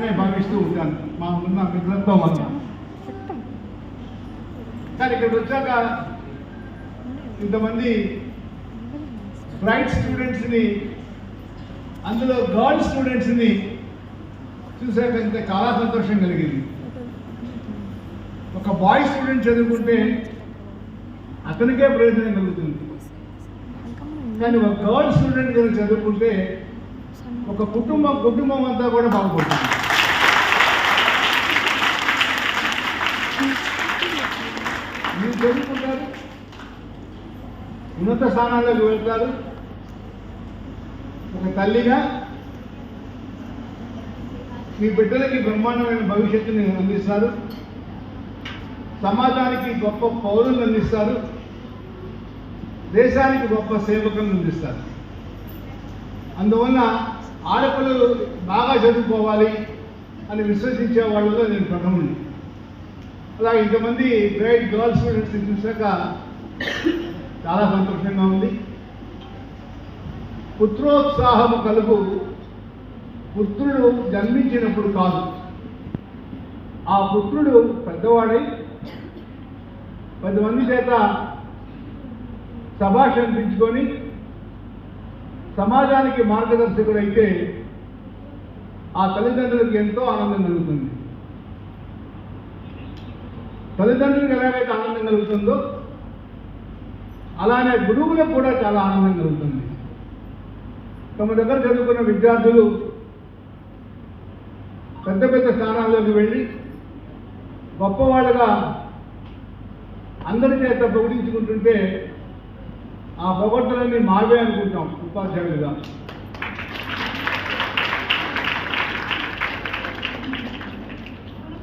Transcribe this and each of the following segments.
అనే భావిస్తూ ఉంటాను మా ఉన్న మిత్రులతో మనం కానీ ఇక్కడ వచ్చాక ఇంతమంది బ్రైట్ స్టూడెంట్స్ని అందులో గర్ల్ స్టూడెంట్స్ని చూసాక ఇంకా చాలా సంతోషం కలిగింది. ఒక బాయ్ స్టూడెంట్ చదువుకుంటే అతనికే ప్రయోజనం కలుగుతుంది. కానీ ఒక గర్ల్ స్టూడెంట్ కనుక చదువుకుంటే ఒక కుటుంబం కుటుంబం అంతా కూడా బాగుపడుతుంది. మీరు చదువుకుంటారు ఉన్నత స్థానాల్లోకి వెళ్తారు ఒక తల్లిగా మీ బిడ్డలకి బ్రహ్మాండమైన భవిష్యత్తుని అందిస్తారు. సమాజానికి గొప్ప పౌరులను అందిస్తారు. దేశానికి గొప్ప సేవకులను అందిస్తారు. అందువల్ల ఆడపిల్లలు బాగా చదువుకోవాలి అని విశ్వసించే వాళ్ళలో నేను ప్రథముని అలా ఇంతమంది గ్రేట్ గర్ల్స్ స్టూడెంట్స్ చూశాక చాలా సంతోషంగా ఉంది. పుత్రోత్సాహము కలుగు పుత్రుడు జన్మించినప్పుడు కాదు. ఆ పుత్రుడు పెద్దవాడై పది మంది చేత సభాష్ అనిపించుకొని సమాజానికి మార్గదర్శకుడైతే ఆ తల్లిదండ్రులకు ఎంతో ఆనందం కలుగుతుంది. తల్లిదండ్రులకు ఎలాగైతే ఆనందం కలుగుతుందో అలానే గురువులకు కూడా చాలా ఆనందం కలుగుతుంది. తమ దగ్గర చదువుకున్న విద్యార్థులు పెద్ద పెద్ద స్థానాల్లోకి వెళ్ళి గొప్పవాళ్ళుగా అందరి చేత పొగిడించుకుంటుంటే ఆ పొగడ్తలన్నీ మావే అనుకుంటాం ఉపాధ్యాయులుగా.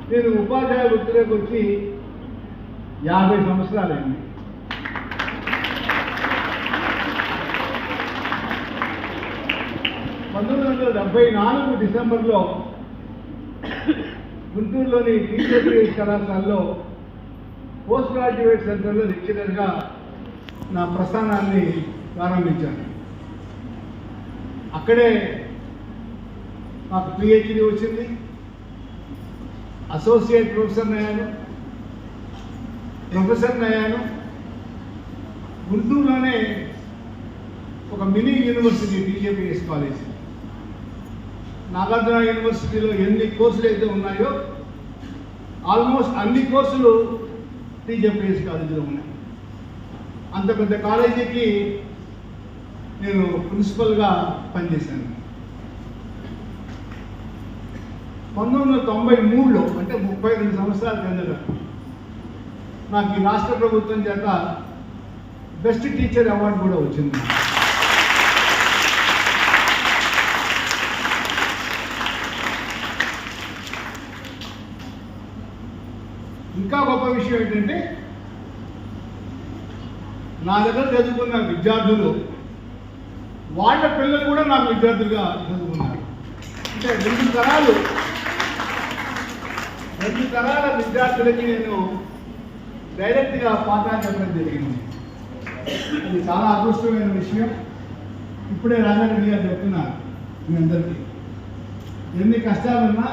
నేను ఉపాధ్యాయ వృత్తిలోకి వచ్చి యాభై సంవత్సరాలైంది. పంతొమ్మిది వందల డెబ్బై నాలుగు డిసెంబర్లో గుంటూరులోని టీచర్ కళాశాలలో పోస్ట్ గ్రాడ్యుయేట్ సెంటర్లో లెక్చరర్గా నా ప్రస్థానాన్ని ప్రారంభించాను. అక్కడే నాకు పిహెచ్డి వచ్చింది. అసోసియేట్ ప్రొఫెసర్ అయ్యాను. ప్రొఫెసర్ అయ్యాను గుంటూరులోనే ఒక mini university BJPS college. Nagarjuna యూనివర్సిటీలో ఎన్ని కోర్సులు అయితే ఉన్నాయో ఆల్మోస్ట్ అన్ని కోర్సులు టీజేపీఎస్ కాలేజీలో ఉన్నాయి. అంత పెద్ద కాలేజీకి నేను ప్రిన్సిపల్గా పనిచేశాను. పంతొమ్మిది వందల తొంభై మూడులో అంటే ముప్పై నాకు ఈ రాష్ట్ర ప్రభుత్వం చేత బెస్ట్ టీచర్ అవార్డు కూడా వచ్చింది. ఇంకా గొప్ప విషయం ఏంటంటే నా దగ్గర చదువుకున్న విద్యార్థులు వాళ్ళ పిల్లలు కూడా నాకు విద్యార్థులుగా చదువుకున్నారు. అంటే రెండు తరాలు రెండు తరాల విద్యార్థులకి నేను డైరెక్ట్గా పాఠాలు చెప్పడం జరిగింది. అది చాలా అదృష్టమైన విషయం. ఇప్పుడే రాజారెడ్డి గారు చెప్తున్నారు మీ అందరికీ. ఎన్ని కష్టాలున్నా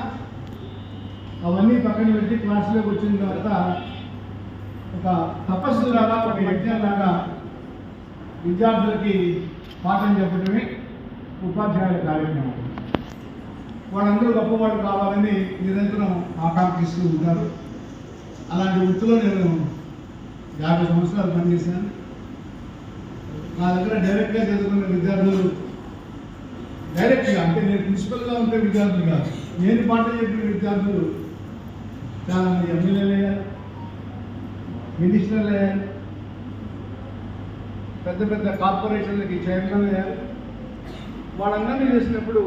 అవన్నీ పక్కన పెట్టి క్లాసులోకి వచ్చిన తర్వాత ఒక తపస్సు లాగా ఒక యజ్ఞం లాగా విద్యార్థులకి పాఠం చెప్పడమే ఉపాధ్యాయుల కార్యక్రమం. వాళ్ళందరూ గొప్పవాడు కావాలని నిరంతరం ఆకాంక్షిస్తూ ఉంటారు. అలాంటి వృత్తిలో నేను యాభై సంవత్సరాలు పనిచేశాను. నా దగ్గర డైరెక్ట్గా చదువుకున్న విద్యార్థులు డైరెక్ట్గా అంటే నేను ప్రిన్సిపల్గా ఉంటే విద్యార్థులు కాదు. నేను పాఠం చెప్పిన విద్యార్థులు చాలా మంది ఎమ్మెల్యేలు అయ్యారు మినిస్టర్లు అయ్యారు పెద్ద పెద్ద కార్పొరేషన్లకి చైర్మన్ అయ్యారు. వాళ్ళందరినీ చేసినప్పుడు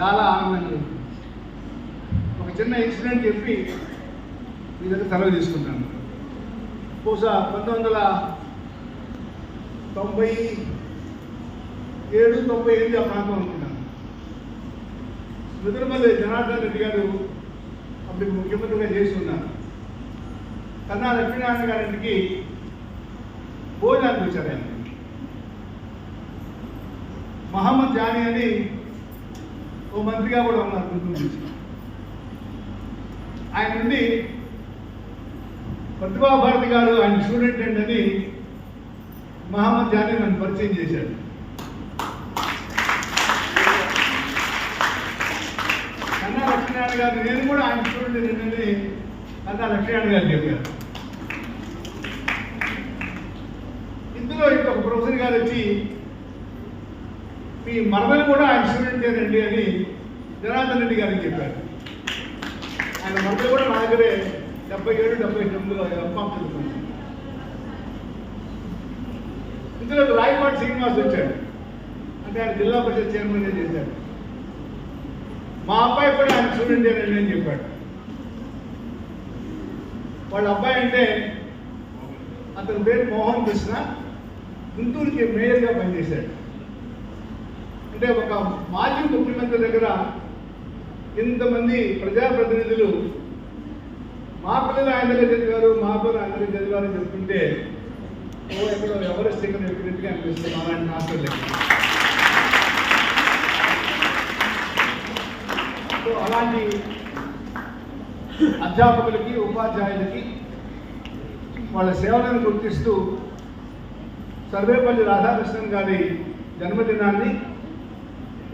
చాలా ఆనందంగా ఉంది ఒక చిన్న ఇన్సిడెంట్ చెప్పి మీ దగ్గర సెలవు తీసుకుంటాను. బహుశా పంతొమ్మిది వందల తొంభై ఏడు తొంభై ఎనిమిది ఆ ప్రాంతం అనుకున్నాను ముదిరిమల్లి జనార్దన్ రెడ్డి గారు అప్పుడు ముఖ్యమంత్రిగా చేసి ఉన్నారు. కన్నా లక్ష్మీనారాయణ గారింటికి భోజనానికి వచ్చారు ఆయన. మహమ్మద్ జానీ అని ఓ మంత్రిగా కూడా ఉన్నారు గుంటూరు ఆయన నుండి ప్రతిభా భారతి గారు ఆయన స్టూడెంట్ అండి మహమ్మద్ జానీ నన్ను పరిచయం చేశాడు. కన్నా లక్ష్మీనారాయణ గారు నేను కూడా ఆయన స్టూడెంట్ ఏంటని కన్నా లక్ష్మీనారాయణ గారు చెప్పారు. ఇందులో ఇంకొక ప్రొఫెసర్ గారు వచ్చి మీ మరమలు కూడా ఆయన స్టూడెంట్ ఏనండి అని జనార్దన్ రెడ్డి గారికి చెప్పారు. ఆయన మరమలు కూడా నా దగ్గరే డెబ్బై ఏడు డెబ్బై తొమ్మిదిలో ఎంపాం ఇందులో రాయపాటి శ్రీనివాస్ వచ్చాడు. అంటే ఆయన జిల్లా పరిషత్ చైర్మన్ చేశాడు. మా అబ్బాయి కూడా ఆయన స్టూడెంట్ అని చెప్పాడు. వాళ్ళ అబ్బాయి అంటే అతని పేరు మోహన్ కృష్ణ. గుంటూరుకి మేయర్గా పనిచేశాడు. అంటే ఒక మాజీ ముఖ్యమంత్రి దగ్గర ఇంతమంది ప్రజాప్రతినిధులు మా పిల్లలు ఆయన దగ్గర చదివారు మా పిల్లలు ఆయన దగ్గర చదివారు అని చెప్తుంటే ఓ ఎక్కడో ఎవరెస్ట్ దగ్గర ఎక్కినట్టుగా అనిపిస్తుంది. అలాంటి హాస్టల్ సో అలాంటి అధ్యాపకులకి ఉపాధ్యాయులకి వాళ్ళ సేవలను గుర్తిస్తూ సర్వేపల్లి రాధాకృష్ణన్ గారి జన్మదినాన్ని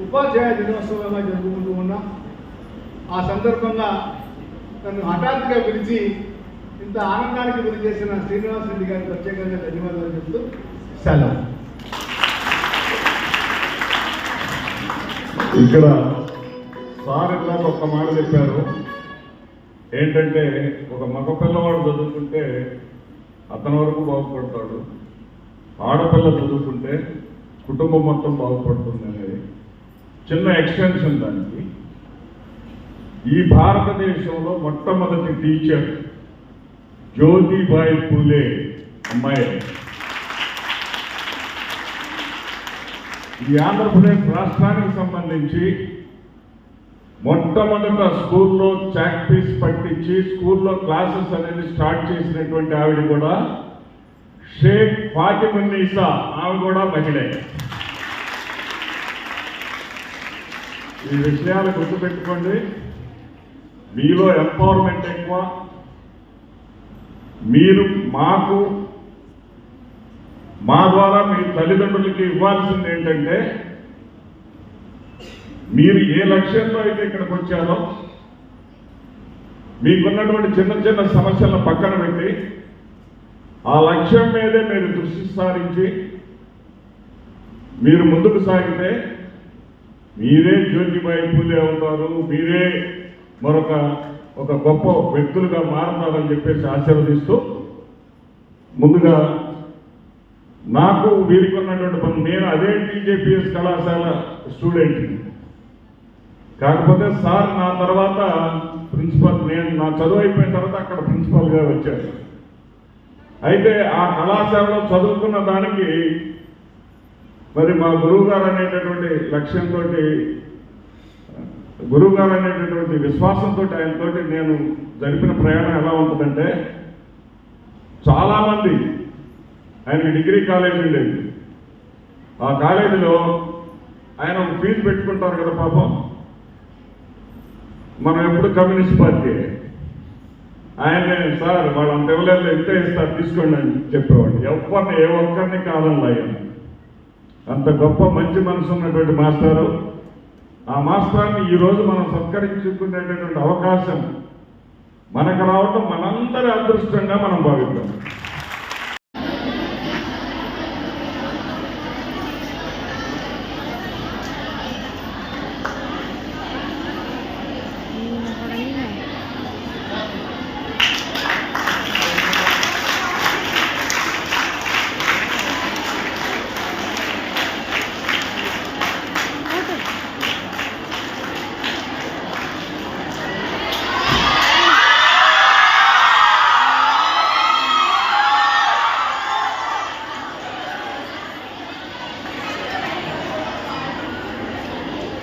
ఉపాధ్యాయ దినోత్సవంగా జరుపుకుంటూ ఉన్నాం. ఆ సందర్భంగా నన్ను హఠాత్తుగా పిలిచి ఇంత ఆనందానికి గురి చేసిన శ్రీనివాస్ రెడ్డి గారికి ప్రత్యేకంగా ధన్యవాదాలు చెప్తూ సెలవు. ఇక్కడ సార్ ఇట్లా ఒక్క మాట చెప్పారు. ఏంటంటే ఒక మగ పిల్లవాడు చదువుకుంటే అతని వరకు బాగుపడతాడు. ఆడపిల్ల చదువుకుంటే కుటుంబం మొత్తం బాగుపడుతుంది అనేది. చిన్న ఎక్స్టెన్షన్ దానికి. ఈ భారతదేశంలో మొట్టమొదటి టీచర్ జ్యోతిబాయి పూలే అమ్మాయి. ఈ ఆంధ్రప్రదేశ్ రాష్ట్రానికి సంబంధించి మొట్టమొదట స్కూల్లో చాక్ పీస్ పట్టించి స్కూల్లో క్లాసెస్ అనేది స్టార్ట్ చేసినటువంటి ఆవిడ కూడా షేక్ ఫాతిమున్నీసా ఆమె కూడా మహిళే. ఈ విషయాలు గుర్తుపెట్టుకోండి. మీలో ఎంపవర్మెంట్ ఎక్కువ. మీరు మాకు మా ద్వారా మీ తల్లిదండ్రులకి ఇవ్వాల్సింది ఏంటంటే మీరు ఏ లక్ష్యంతో అయితే ఇక్కడికి వచ్చారో మీకున్నటువంటి చిన్న చిన్న సమస్యలను పక్కన పెట్టి ఆ లక్ష్యం మీదే మీరు దృష్టి సారించి మీరు ముందుకు సాగితే మీరే జ్యోతిబాయి పూజ అవుతారు మీరే మరొక ఒక గొప్ప వ్యక్తులుగా మారుతారని చెప్పేసి ఆశీర్వదిస్తూ ముందుగా నాకు వీరికి ఉన్నటువంటి పని నేను అదే టీజేపీఎస్ కళాశాల స్టూడెంట్ కాకపోతే సార్ నా తర్వాత ప్రిన్సిపల్ నేను నా చదువు అయిపోయిన తర్వాత అక్కడ ప్రిన్సిపల్గా వచ్చాను అయితే ఆ కళాశాలలో చదువుకున్న దానికి మరి మా గురువు గారు అనేటటువంటి లక్ష్యంతో గురువు గారు అనేటటువంటి విశ్వాసంతో ఆయనతో నేను జరిపిన ప్రయాణం ఎలా ఉంటుందంటే చాలామంది ఆయనకి డిగ్రీ కాలేజీ ఉండేది. ఆ కాలేజీలో ఆయన ఒక ఫీజు పెట్టుకుంటారు కదా పాపం. మనం ఎప్పుడు కమ్యూనిస్ట్ పార్టీ. ఆయన సార్ వాళ్ళు అంత ఇవ్వలేదు ఎంత ఇస్తారు తీసుకోండి అని చెప్పేవాడు ఎవరిని ఏ ఒక్కరిని కాదని ఆయన అంత గొప్ప మంచి మనసు ఉన్నటువంటి మాస్టారు. ఆ మాస్టర్ని ఈరోజు మనం సత్కరించుకునేటటువంటి అవకాశం మనకు రావటం మనందరి అదృష్టంగా మనం భావిద్దాం.